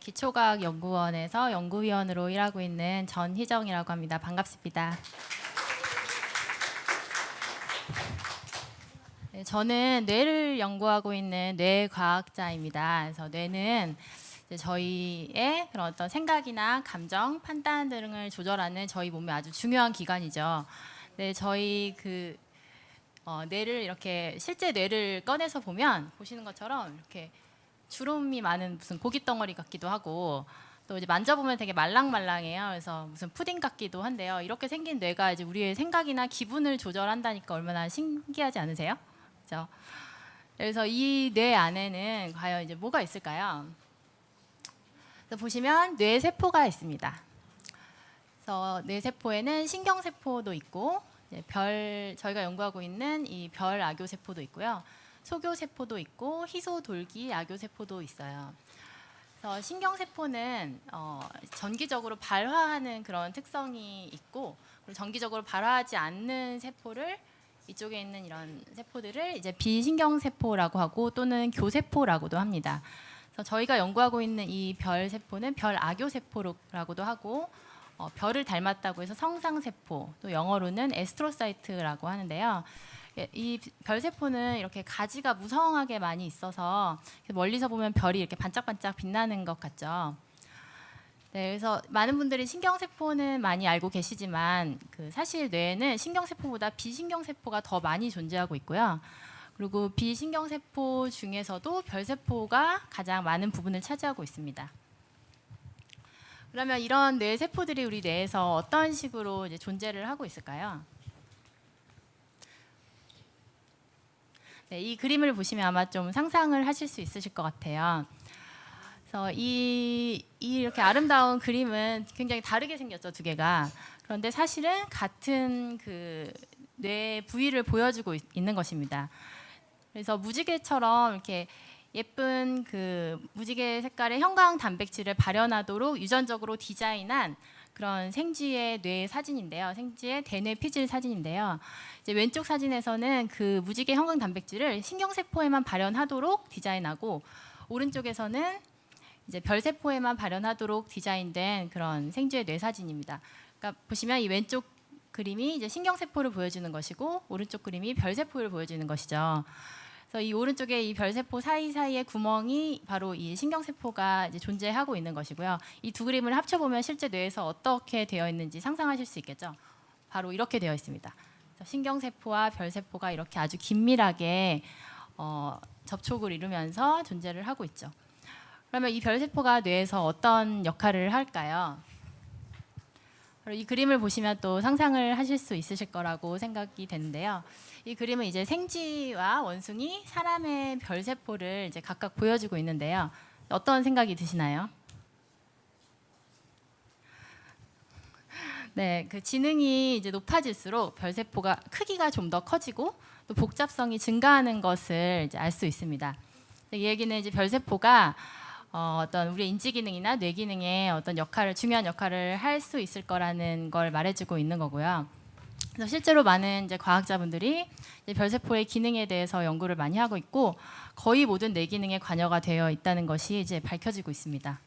기초과학 연구원에서 연구위원으로 일하고 있는 전희정이라고 합니다. 반갑습니다. 네, 저는 뇌를 연구하고 있는 뇌과학자입니다. 그래서 뇌는 저희의 그런 어떤 생각이나 감정, 판단 등을 조절하는 저희 몸의 아주 중요한 기관이죠. 네, 저희 그 어, 뇌를 이렇게 실제 뇌를 꺼내서 보면 보시는 것처럼 이렇게 주름이 많은 무슨 고기 덩어리 같기도 하고 또 이제 만져보면 되게 말랑말랑해요. 그래서 무슨 푸딩 같기도 한데요. 이렇게 생긴 뇌가 이제 우리의 생각이나 기분을 조절한다니까 얼마나 신기하지 않으세요? 그렇죠? 그래서 이 뇌 안에는 과연 이제 뭐가 있을까요? 보시면 뇌 세포가 있습니다. 그래서 뇌 세포에는 신경 세포도 있고 별 저희가 연구하고 있는 이별 악교 세포도 있고요. 소교 세포도 있고 희소돌기 악교 세포도 있어요. 그래서 신경 세포는 어, 전기적으로 발화하는 그런 특성이 있고 그리고 전기적으로 발화하지 않는 세포를 이쪽에 있는 이런 세포들을 이제 비신경 세포라고 하고 또는 교세포라고도 합니다. 그래서 저희가 연구하고 있는 이 별 세포는 별 악교 세포라고도 하고 어, 별을 닮았다고 해서 성상 세포 또 영어로는 에스트로사이트라고 하는데요. 예, 이 별세포는 이렇게 가지가 무성하게 많이 있어서 멀리서 보면 별이 이렇게 반짝반짝 빛나는 것 같죠. 네, 그래서 많은 분들이 신경세포는 많이 알고 계시지만 그 사실 뇌에는 신경세포보다 비신경세포가 더 많이 존재하고 있고요. 그리고 비신경세포 중에서도 별세포가 가장 많은 부분을 차지하고 있습니다. 그러면 이런 뇌 세포들이 우리 뇌에서 어떤 식으로 존재를 하고 있을까요? 네, 이 그림을 보시면 아마 좀 상상을 하실 수 있으실 것 같아요. 그래서 이, 이 이렇게 아름다운 그림은 굉장히 다르게 생겼죠 두 개가. 그런데 사실은 같은 그 뇌 부위를 보여주고 있, 있는 것입니다. 그래서 무지개처럼 이렇게 예쁜 그 무지개 색깔의 형광 단백질을 발현하도록 유전적으로 디자인한 그런 생쥐의 뇌 사진인데요. 생쥐의 대뇌 피질 사진인데요. 이제 왼쪽 사진에서는 그 무지개 형광 단백질을 신경세포에만 발현하도록 디자인하고 오른쪽에서는 이제 별세포에만 발현하도록 디자인된 그런 생쥐의 뇌 사진입니다. 그러니까 보시면 이 왼쪽 그림이 이제 신경세포를 보여주는 것이고 오른쪽 그림이 별세포를 보여주는 것이죠. 그래서 이 오른쪽에 이 별세포 사이사이의 구멍이 바로 이 신경세포가 이제 존재하고 있는 것이고요. 이 두 그림을 합쳐보면 실제 뇌에서 어떻게 되어 있는지 상상하실 수 있겠죠. 바로 이렇게 되어 있습니다. 신경세포와 별세포가 이렇게 아주 긴밀하게 어, 접촉을 이루면서 존재를 하고 있죠. 그러면 이 별세포가 뇌에서 어떤 역할을 할까요? 이 그림을 보시면 또 상상을 하실 수 있으실 거라고 생각이 되는데요. 이 그림은 이제 생쥐와 원숭이, 사람의 별세포를 이제 각각 보여주고 있는데요. 어떤 생각이 드시나요? 네, 그 지능이 이제 높아질수록 별세포가 크기가 좀 더 커지고 또 복잡성이 증가하는 것을 이제 알 수 있습니다. 이 얘기는 이제 별세포가 어, 어떤 우리 인지 기능이나 뇌 기능에 어떤 역할을 중요한 역할을 할 수 있을 거라는 걸 말해주고 있는 거고요. 그래서 실제로 많은 이제 과학자분들이 이제 별세포의 기능에 대해서 연구를 많이 하고 있고 거의 모든 뇌 기능에 관여가 되어 있다는 것이 이제 밝혀지고 있습니다.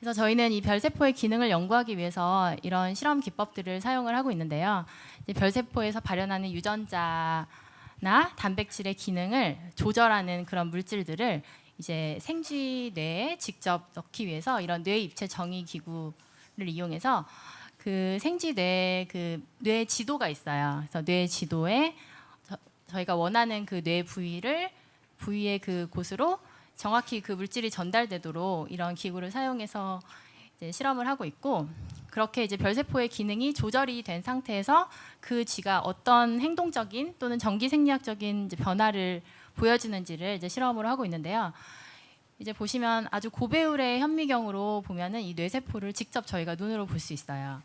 그래서 저희는 이 별세포의 기능을 연구하기 위해서 이런 실험 기법들을 사용을 하고 있는데요. 별세포에서 발현하는 유전자 나 단백질의 기능을 조절하는 그런 물질들을 이제 생쥐 뇌에 직접 넣기 위해서 이런 뇌 입체 정의 기구를 이용해서 그 생쥐 뇌 그뇌 지도가 있어요. 그래서 뇌 지도에 저, 저희가 원하는 그 뇌 부위를 부위의 그 곳으로 정확히 그 물질이 전달되도록 이런 기구를 사용해서 이제 실험을 하고 있고 그렇게 이제 별세포의 기능이 조절이 된 상태에서 그 쥐가 어떤 행동적인 또는 전기 생리학적인 변화를 보여주는지를 이제 실험을 하고 있는데요. 이제 보시면 아주 고배율의 현미경으로 보면은 이 뇌세포를 직접 저희가 눈으로 볼 수 있어요.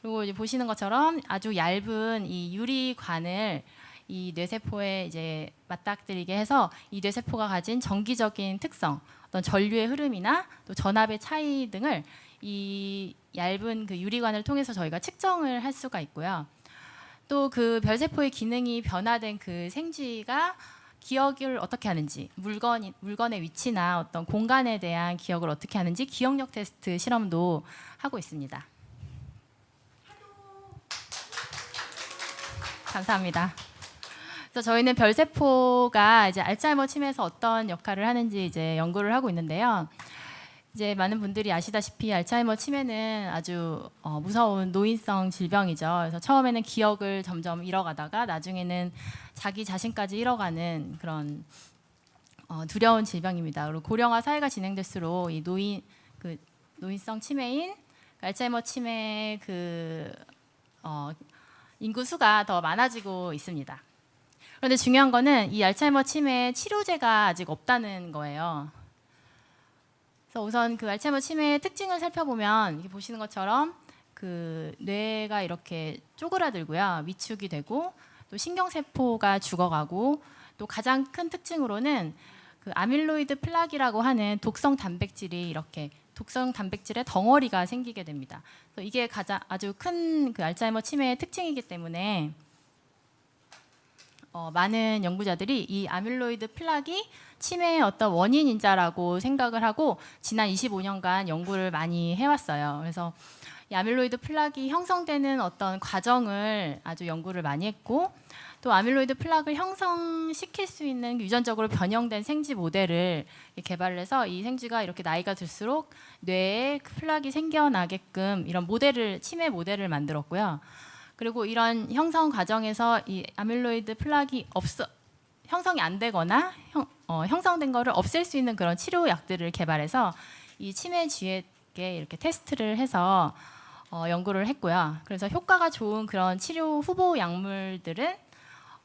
그리고 이제 보시는 것처럼 아주 얇은 이 유리관을 이 뇌세포에 이제 맞닥뜨리게 해서 이 뇌세포가 가진 전기적인 특성, 어떤 전류의 흐름이나 또 전압의 차이 등을 이 얇은 그 유리관을 통해서 저희가 측정을 할 수가 있고요. 또 그 별세포의 기능이 변화된 그 생쥐가 기억을 어떻게 하는지 물건 물건의 위치나 어떤 공간에 대한 기억을 어떻게 하는지 기억력 테스트 실험도 하고 있습니다. 감사합니다. 그래서 저희는 별세포가 이제 알츠하이머 치매에서 어떤 역할을 하는지 이제 연구를 하고 있는데요. 이제 많은 분들이 아시다시피 알츠하이머 치매는 아주 어, 무서운 노인성 질병이죠. 그래서 처음에는 기억을 점점 잃어가다가 나중에는 자기 자신까지 잃어가는 그런 어, 두려운 질병입니다. 그리고 고령화 사회가 진행될수록 이 노인 그 노인성 치매인 알츠하이머 치매 그 어, 인구 수가 더 많아지고 있습니다. 그런데 중요한 거는 이 알츠하이머 치매 치료제가 아직 없다는 거예요. 그래서 우선 그 알츠하이머 치매의 특징을 살펴보면 이렇게 보시는 것처럼 그 뇌가 이렇게 쪼그라들고요, 위축이 되고 또 신경세포가 죽어가고 또 가장 큰 특징으로는 그 아밀로이드 플락이라고 하는 독성 단백질이 이렇게 독성 단백질의 덩어리가 생기게 됩니다. 그래서 이게 가장 아주 큰 그 알츠하이머 치매의 특징이기 때문에 어, 많은 연구자들이 이 아밀로이드 플락이 치매의 어떤 원인인자라고 생각을 하고 지난 25년간 연구를 많이 해왔어요. 그래서 이 아밀로이드 플락이 형성되는 어떤 과정을 아주 연구를 많이 했고 또 아밀로이드 플락을 형성시킬 수 있는 유전적으로 변형된 생쥐 모델을 개발을 해서 이 생쥐가 이렇게 나이가 들수록 뇌에 그 플락이 생겨나게끔 이런 모델을 치매 모델을 만들었고요. 그리고 이런 형성 과정에서 이 아밀로이드 플락이 없어 형성이 안 되거나 형, 어, 형성된 거를 없앨 수 있는 그런 치료 약들을 개발해서 이 치매 쥐에게 이렇게 테스트를 해서 어, 연구를 했고요. 그래서 효과가 좋은 그런 치료 후보 약물들은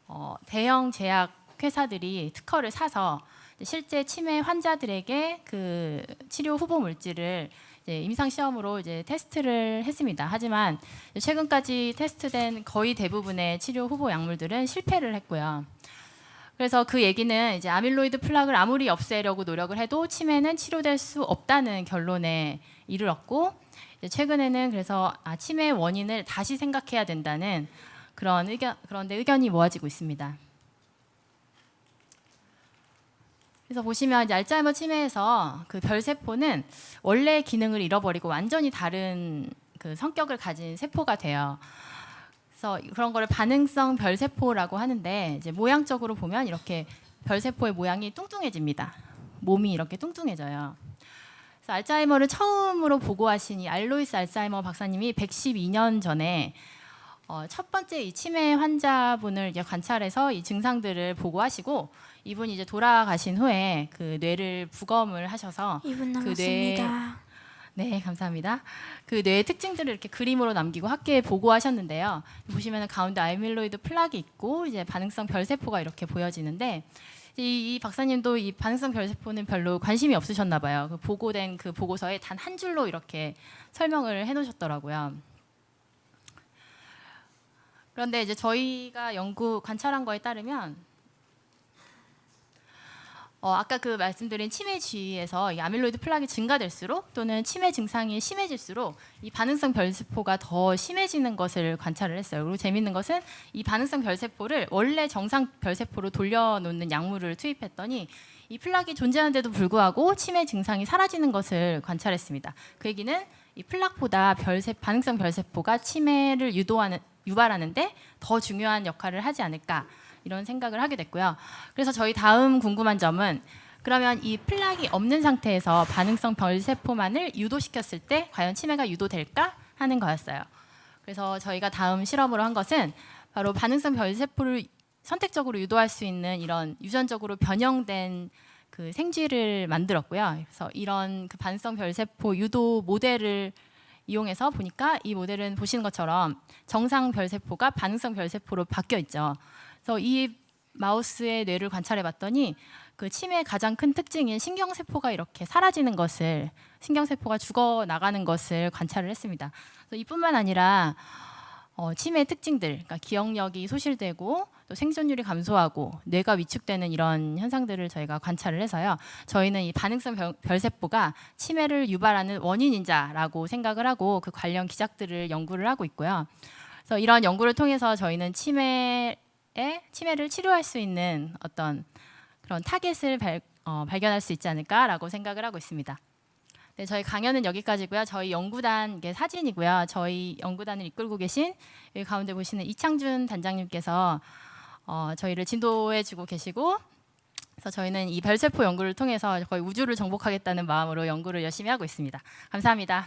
어, 대형 제약 회사들이 특허를 사서 실제 치매 환자들에게 그 치료 후보 물질을 임상 시험으로 이제 테스트를 했습니다. 하지만 최근까지 테스트된 거의 대부분의 치료 후보 약물들은 실패를 했고요. 그래서 그 얘기는 이제 아밀로이드 플락을 아무리 없애려고 노력을 해도 치매는 치료될 수 없다는 결론에 이르렀고 최근에는 그래서 아, 치매의 원인을 다시 생각해야 된다는 그런 의견 그런데 의견이 모아지고 있습니다. 그래서 보시면 이제 알츠하이머 치매에서 그 별세포는 원래 기능을 잃어버리고 완전히 다른 그 성격을 가진 세포가 돼요. 그래서 그런 거를 반응성 별세포라고 하는데 이제 모양적으로 보면 이렇게 별세포의 모양이 뚱뚱해집니다. 몸이 이렇게 뚱뚱해져요. 그래서 알츠하이머를 처음으로 보고하신 이 알로이스 알츠하이머 박사님이 112년 전에 어, 첫 번째 이 치매 환자분을 이제 관찰해서 이 증상들을 보고하시고 이분이 이제 돌아가신 후에 그 뇌를 부검을 하셔서 2분 그 뇌- 남았습니다. 네, 감사합니다. 그 뇌의 특징들을 이렇게 그림으로 남기고 학계에 보고하셨는데요. 보시면 가운데 아밀로이드 플락이 있고 이제 반응성 별세포가 이렇게 보여지는데 이, 이 박사님도 이 반응성 별세포는 별로 관심이 없으셨나 봐요. 그 보고된 그 보고서에 단 한 줄로 이렇게 설명을 해놓으셨더라고요. 그런데 이제 저희가 연구 관찰한 거에 따르면 어, 아까 그 말씀드린 치매 주위에서 이 아밀로이드 플락이 증가될수록 또는 치매 증상이 심해질수록 이 반응성 별세포가 더 심해지는 것을 관찰을 했어요. 그리고 재밌는 것은 이 반응성 별세포를 원래 정상 별세포로 돌려놓는 약물을 투입했더니 이 플락이 존재하는데도 불구하고 치매 증상이 사라지는 것을 관찰했습니다. 그 얘기는 이 플락보다 별세 반응성 별세포가 치매를 유도하는 유발하는데 더 중요한 역할을 하지 않을까 이런 생각을 하게 됐고요. 그래서 저희 다음 궁금한 점은 그러면 이 플락이 없는 상태에서 반응성 별세포만을 유도시켰을 때 과연 치매가 유도될까 하는 거였어요. 그래서 저희가 다음 실험으로 한 것은 바로 반응성 별세포를 선택적으로 유도할 수 있는 이런 유전적으로 변형된 그 생쥐를 만들었고요. 그래서 이런 그 반응성 별세포 유도 모델을 이용해서 보니까 이 모델은 보시는 것처럼 정상 별세포가 반응성 별세포로 바뀌어 있죠. 그래서 이 마우스의 뇌를 관찰해 봤더니 그 치매의 가장 큰 특징인 신경세포가 이렇게 사라지는 것을 신경세포가 죽어 나가는 것을 관찰을 했습니다. 이뿐만 아니라 어, 치매의 특징들, 그러니까 기억력이 소실되고 또 생존율이 감소하고 뇌가 위축되는 이런 현상들을 저희가 관찰을 해서요. 저희는 이 반응성 별, 별세포가 치매를 유발하는 원인인자라고 생각을 하고 그 관련 기작들을 연구를 하고 있고요. 그래서 이런 연구를 통해서 저희는 치매에 치매를 치료할 수 있는 어떤 그런 타겟을 발, 어, 발견할 수 있지 않을까라고 생각을 하고 있습니다. 네, 저희 강연은 여기까지고요. 저희 연구단 사진이고요. 저희 연구단을 이끌고 계신 가운데 보시는 이창준 단장님께서 어, 저희를 진도해 주고 계시고 그래서 저희는 이 별세포 연구를 통해서 거의 우주를 정복하겠다는 마음으로 연구를 열심히 하고 있습니다. 감사합니다.